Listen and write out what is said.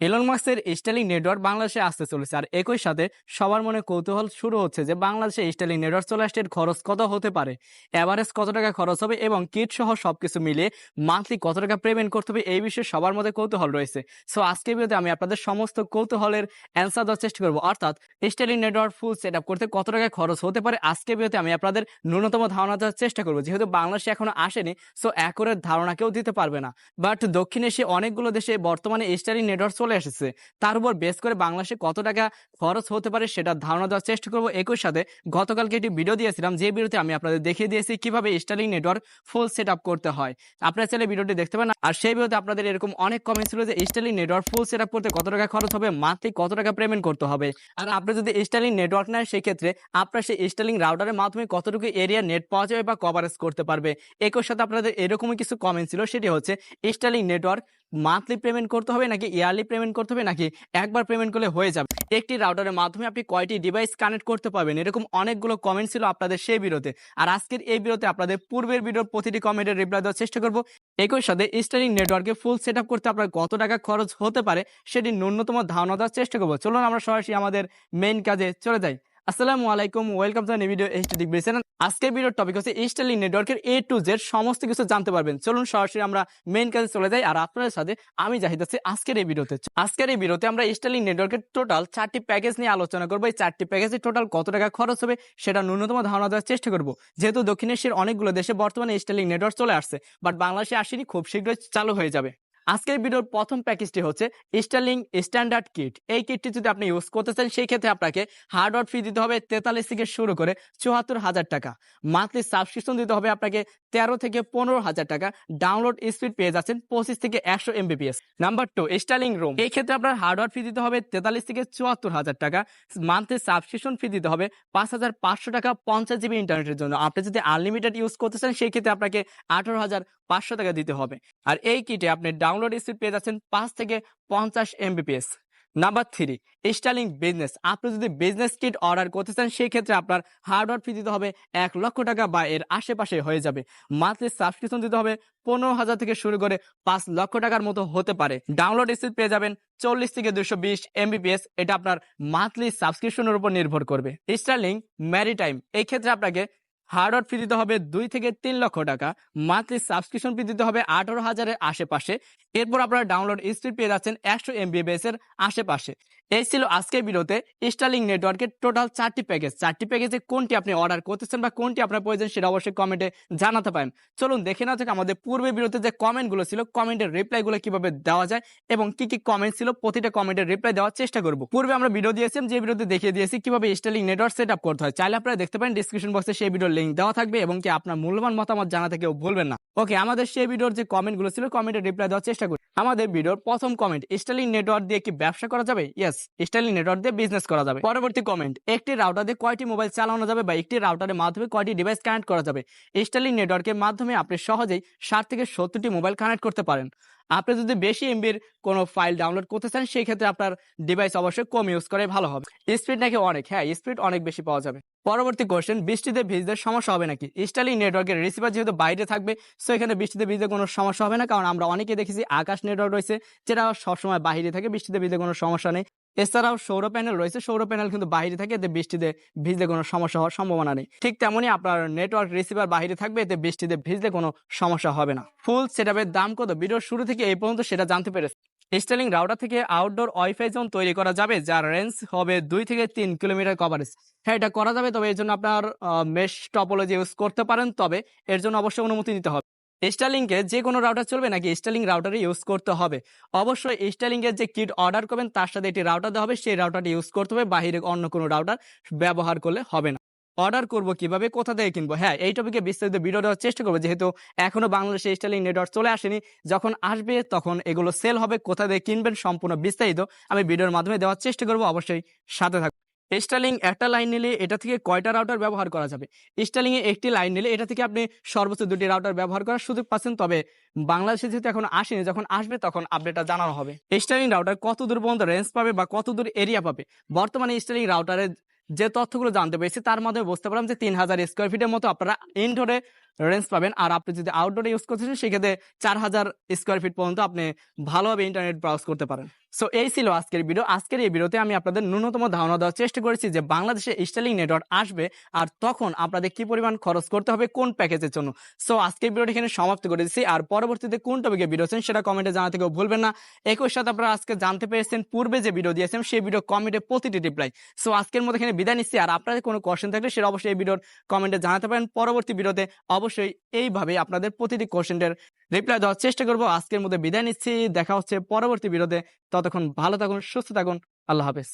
Elon মাস্কের styling network বাংলাদেশে আসতে চলেছে। আর একই সাথে সবার মনে কৌতূহল শুরু হচ্ছে যে বাংলাদেশে স্টাইলিং নেটওয়ার্ক চলে আসতে খরচ কত হতে পারে। এভারেজ কত টাকা খরচ হবে এবং কিট সহ সবকিছু মিলিয়ে মান্থলি কত টাকা পেমেন্ট করতে হবে এই বিষয়ে সবার মধ্যে কৌতূহল রয়েছে। সো আজকের ভিডিওতে আমি আপনাদের সমস্ত কৌতূহলের অ্যান্সার দেওয়ার চেষ্টা করব। অর্থাৎ styling network full set up করতে কত টাকা খরচ হতে পারে আজকের ভিডিওতে আমি আপনাদের ন্যূনতম ধারণা দেওয়ার চেষ্টা করব। যেহেতু বাংলাদেশে এখনও আসেনি সো একরের ধারণা কেউ দিতে পারবে না। বাট দক্ষিণ এশিয়া অনেকগুলো দেশে বর্তমানে স্টাইলিং নেটওয়ার্ক চলে এসেছে। তার উপর বেস করে বাংলাদেশে কত টাকা খরচ হতে পারে সেটা ধারণা দেওয়ার চেষ্টা করব একই সাথে। গতকালকে একটি ভিডিও দিয়েছিলাম, যে ভিডিওতে আমি আপনাদের দেখিয়ে দিয়েছি কীভাবে স্টার্লিং নেটওয়ার্ক ফুল সেট করতে হয়। আপনারা চাইলে ভিডিওটি দেখতে পারেন। আর সেই ভিডিওতে আপনাদের এরকম অনেক কমেন্ট ছিল যে স্টার্লিং নেটওয়ার্ক ফুল সেট করতে কত টাকা খরচ হবে মান্থলি কত টাকা পেমেন্ট করতে হবে? আর আপনি যদি স্টার্লিং নেটওয়ার্ক নেয় সেক্ষেত্রে আপনার সেই স্টার্লিং রাউটারের মাধ্যমে কতটুকু এরিয়া নেট পাওয়া যাবে বা কভারেজ করতে পারবে? একই সাথে আপনাদের এরকমই কিছু কমেন্ট ছিল, সেটি হচ্ছে স্টার্লিং নেটওয়ার্ক মান্থলি পেমেন্ট করতে হবে নাকি ইয়ারলি পেমেন্ট করতে হবে নাকি একবার পেমেন্ট করলে হয়ে যাবে? একটি রাউটারের মাধ্যমে আপনি কয়টি ডিভাইস কানেক্ট করতে পারবেন? এরকম অনেকগুলো কমেন্ট ছিল আপনাদের সেই বিরতে আর আজকের এই বিরতে আপনাদের পূর্বের ভিডিওর প্রতিটি কমেন্টের রিপ্লাই দেওয়ার চেষ্টা করব। একই সাথে স্টারিং নেটওয়ার্কে ফুল সেট করতে আপনার কত টাকা খরচ হতে পারে সেটি ন্যূনতম ধারণা দেওয়ার চেষ্টা করব। চলুন আমরা সরাসরি আমাদের মেইন কাজে চলে যাই। আসসালামু আলাইকুম, ওয়েলকাম টু ভিডিও এইচডি আজকের ভিডিওর টপিক হচ্ছে স্টারলিং নেটওয়ার্কের এ টু জেড সমস্ত কিছু জানতে পারবেন। চলুন সরাসরি আমরা মেইন কাজে চলে যাই আর আপনাদের সাথে আমি জাহিদ আছি আজকের এই ভিডিওতে। আজকের এই ভিডিওতে আমরা স্টারলিং নেটওয়ার্কের টোটাল চারটি প্যাকেজ নিয়ে আলোচনা করব। এই চারটি প্যাকেজে টোটাল কত টাকা খরচ হবে সেটা ন্যূনতম ধারণা দেওয়ার চেষ্টা করব। যেহেতু দক্ষিণ এশিয়ার অনেকগুলো দেশে বর্তমানে স্টারলিং নেটওয়ার্ক চলে আসছে বাট বাংলাদেশে আসেনি, খুব শীঘ্রই চালু হয়ে যাবে। আজকের ভিডিওর প্রথম প্যাকেজটি হচ্ছে স্টারলিং স্ট্যান্ডার্ড কিট এই কিটটি যদি আপনি ইউজ করতে চান, সেই ক্ষেত্রে আপনাকে হার্ডওয়ার ফি দিতে হবে তেতাল্লিশ থেকে শুরু করে চুয়াত্তর হাজার টাকা। মান্থলি সাবস্ক্রিপশন দিতে হবে আপনাকে তেরো থেকে পনেরো হাজার টাকা। ডাউনলোড স্পিড পেয়ে যাচ্ছেন পঁচিশ থেকে একশো Mbps number two Starlink roam এই ক্ষেত্রে আপনার হার্ডওয়ার ফি দিতে হবে তেতাল্লিশ থেকে চুয়াত্তর হাজার টাকা। মান্থলি সাবস্ক্রিপশন ফি দিতে হবে পাঁচ হাজার পাঁচশো টাকা পঞ্চাশ জিবি ইন্টারনেটের জন্য। আপনি যদি আনলিমিটেড ইউজ করতে চান, সেই ক্ষেত্রে আপনাকে আঠারো হাজার পাঁচশো টাকা দিতে হবে। আর এই কিটে আপনি ডাউনলোড স্পিড পেয়ে যাচ্ছেন পাঁচ থেকে পঞ্চাশ Mbps number three Starlink business আপনি যদি বিজনেস কিট অর্ডার করতে চান সেই ক্ষেত্রে আপনার হার্ডওয়ার ফি দিতে হবে এক লক্ষ টাকা বা এর আশেপাশে হয়ে যাবে। মান্থলি সাবস্ক্রিপশন দিতে হবে পনেরো হাজার থেকে শুরু করে পাঁচ লক্ষ টাকার মতো হতে পারে। ডাউনলোড স্পিড পেয়ে যাবেন চল্লিশ থেকে দুশো বিশ এমবিপিএস এটা আপনার মান্থলি সাবস্ক্রিপশনের উপর নির্ভর করবে। স্টার্লিং ম্যারিটাইম এই ক্ষেত্রে আপনাকে হার্ডওয়ার ফি দিতে হবে দুই থেকে তিন লক্ষ টাকা। মান্থলি সাবস্ক্রিপশন ফি দিতে হবে আঠারো হাজারের আশেপাশে। এরপর আপনারা ডাউনলোড স্পিড পেয়ে যাচ্ছেন একশো এমবিবিএস এর আশেপাশে। এই ছিল আজকের ভিডিওতে স্টার্লিং নেটওয়ার্কের টোটাল চারটি প্যাকেজ চারটি প্যাকেজে কোনটি আপনি অর্ডার করতেছেন বা কোনটি আপনার প্রয়োজন সেটা অবশ্যই কমেন্টে জানাতে পারেন। চলুন দেখে না যাক আমাদের পূর্বে ভিডিওতে যে কমেন্টগুলো ছিল কমেন্টের রিপ্লাইগুলো কীভাবে দেওয়া যায় এবং কি কি কমেন্ট ছিল, প্রতিটা কমেন্টের রিপ্লাই দেওয়ার চেষ্টা করব। পূর্বে আমরা ভিডিও দিয়েছিলাম যে ভিডিওতে দেখিয়ে দিয়েছি কীভাবে স্টার্লিং নেটওয়ার্ক সেট আপ করতে হয়। চাইলে আপনারা দেখতে পারেন ডিসক্রিপশন বক্সে সেই ভিডিওর লিঙ্ক দেওয়া থাকবে এবং কি আপনার মূল্যবান মতামত জানাতে কেউ ভুলবেন না। ওকে আমাদের সেই ভিডিওর যে কমেন্টগুলো ছিল কমেন্টের রিপ্লাই দেওয়ার চেষ্টা করি। আমাদের ভিডিওর প্রথম কমেন্ট স্টার্লিং নেটওয়ার্ক দিয়ে কি ব্যবসা করা যাবে? ইয়েস স্টার্লিং নেটওয়ার্ক দিয়ে বিজনেস করা যাবে। পরবর্তী কমেন্ট একটি রাউটার দিয়ে কয়টি মোবাইল চালানো যাবে বা একটি রাউটারের মাধ্যমে কয়টি ডিভাইস কানেক্ট করা যাবে? স্টার্লিং নেটওয়ার্কের মাধ্যমে আপনি সহজেই ষাট থেকে সত্তরটি মোবাইল কানেক্ট করতে পারেন। আপনি যদি বেশি এমবির কোনো ফাইল ডাউনলোড করতে চান সেই ক্ষেত্রে আপনার ডিভাইস অবশ্যই কম ইউজ করে ভালো হবে। স্পিড নাকি অনেক হ্যাঁ স্পিড অনেক বেশি পাওয়া যাবে। পরবর্তী কোশ্চেন বৃষ্টিতে ভিজতে সমস্যা হবে নাকি? স্টালিং নেটওয়ার্কের রিসিভার যেহেতু বাইরে থাকবে সো এখানে বৃষ্টিতে ভিজতে কোনো সমস্যা হবে না, কারণ আমরা অনেকে দেখেছি আকাশ নেটওয়ার্ক রয়েছে, যেটা সবসময় বাইরে থাকে, বৃষ্টিতে ভিজতে কোনো সমস্যা নেই। এছাড়াও সৌর প্যানেল রয়েছে। সৌর প্যানেল কিন্তু বাইরে থাকে, এতে বৃষ্টিতে ভিজলে কোনো সমস্যা হওয়ার সম্ভাবনা নেই। ঠিক তেমনই আপনার নেটওয়ার্ক রিসিভার বাইরে থাকবে, এতে বৃষ্টিতে ভিজলে কোনো সমস্যা হবে না। ফুল সেটআপের দাম কত? ভিডিওর শুরু থেকে এই পর্যন্ত সেটা জানতে পেরেছে স্টেলিং রাউটার থেকে আউটডোর ওয়াইফাই জোন তৈরি করা যাবে, যার রেঞ্জ হবে দুই থেকে তিন কিলোমিটার কভারেজ হ্যাঁ এটা করা যাবে, তবে এর জন্য আপনার মেশ টপোলজি ইউজ করতে পারেন, তবে এর জন্য অবশ্যই অনুমতি নিতে হবে। স্টারলিংকে যে কোনো রাউটার চলবে নাকি স্টারলিং রাউটারে ইউজ করতে হবে? অবশ্যই স্টারলিংয়ের যে কিট অর্ডার করবেন, তার সাথে একটি রাউটার দেওয়া হবে, সেই রাউটারটি ইউজ করতে হবে বাইরে অন্য কোনো রাউটার ব্যবহার করলে হবে না। অর্ডার করব কীভাবে, কোথা থেকে কিনবো? হ্যাঁ এই টপিকে বিস্তারিত ভিডিও দেওয়ার চেষ্টা করব, যেহেতু এখনও বাংলাদেশে স্টাইলিং নেটওয়ার্ক চলে আসেনি। যখন আসবে, তখন এগুলো সেল হবে, কোথা থেকে কিনবেন, সম্পূর্ণ বিস্তারিত আমি ভিডিওর মাধ্যমে দেওয়ার চেষ্টা করব, অবশ্যই সাথে থাকব স্টার্লিং একটা লাইন নিলে এটা থেকে কয়টা রাউটার ব্যবহার করা যাবে? স্টালিংয়ে একটি লাইন নিলে এটা থেকে আপনি সর্বোচ্চ দুটি রাউটার ব্যবহার করার সুযোগ পাচ্ছেন। তবে বাংলাদেশে যেহেতু এখন আসেনি, যখন আসবে তখন আপডেটটা জানানো হবে। স্টার্লিং রাউটার কত দূর পর্যন্ত রেঞ্জ পাবে বা কত দূর এরিয়া পাবে? বর্তমানে স্টালিং রাউটারের যে তথ্যগুলো জানতে পেরেছি, তার মাধ্যমে বুঝতে পারলাম যে তিন হাজার স্কোয়ার ফিটের মতো আপনারা ইনডোরে রেঞ্জ পাবেন। আর আপনি যদি আউটডোরে ইউজ করতেছেন সেক্ষেত্রে চার হাজার স্কোয়ার ফিট পর্যন্ত আপনি ভালোভাবে ইন্টারনেট ব্রাউজ করতে পারেন। সো এই ছিল আজকের ভিডিও আজকের এই ভিডিওতে আমি আপনাদের ন্যূনতম ধারণা দেওয়ার চেষ্টা করেছি যে বাংলাদেশে স্টাইলিং নেটওয়ার্ক আসবে আর তখন আপনাদের কি পরিমাণ খরচ করতে হবে কোন প্যাকেজের জন্য। সো আজকের ভিডিওটি এখানে সমাপ্ত করে দিচ্ছি। আর পরবর্তীতে কোন টপিকে ভিডিও আছেন, সেটা কমেন্টে জানাতে কেউ ভুলবেন না। একই সাথে আপনারা আজকে জানতে পেরেছেন, পূর্বে যে ভিডিও দিয়েছেন সেই ভিডিও কমেন্টে প্রতিটি রিপ্লাই সো আজকের মতো এখানে বিদায় নিচ্ছি। আর আপনাদের কোনো কোশ্চেন থাকলে সেটা অবশ্যই এই ভিডিওর কমেন্টে জানাতে পারেন। পরবর্তী ভিডিওতে অবশ্যই এইভাবে আপনাদের প্রতিটি কোশ্চেনের রিপ্লাই দেওয়ার চেষ্টা করব। আজকের মধ্যে বিদায় নিচ্ছি। দেখা হচ্ছে পরবর্তী বিরোধে। ততক্ষণ ভালো থাকুন, সুস্থ থাকুন। আল্লাহ হাফেজ।